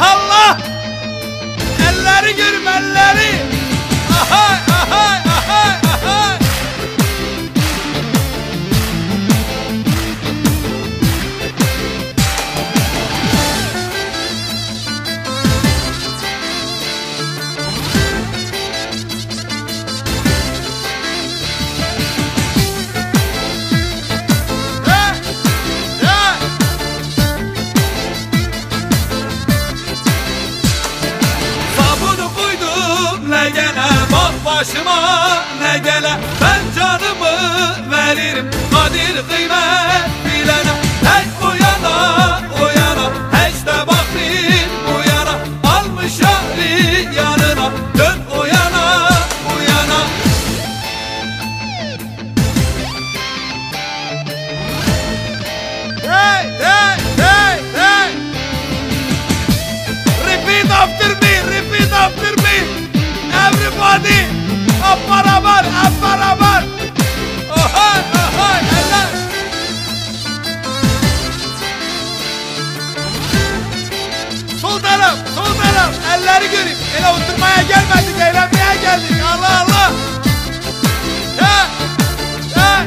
Allah Allah. Elleri görüm elleri. Ahay ahay ne gele hayalleri göreyim. Hele oturmaya gelmedik, eğlenmeye geldik. Allah Allah. Ya, ya.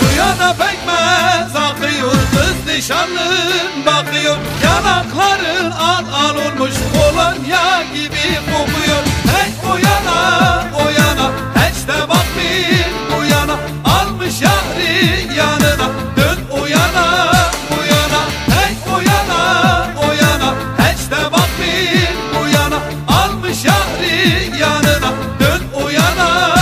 Suya da pekmez akıyor kız nişanlım bakıyor. Yanakların al al olmuş kolonya gibi kokuyor. Hey o yana o yana hiç de bakmıyor bu yana almış yari yanına. nada.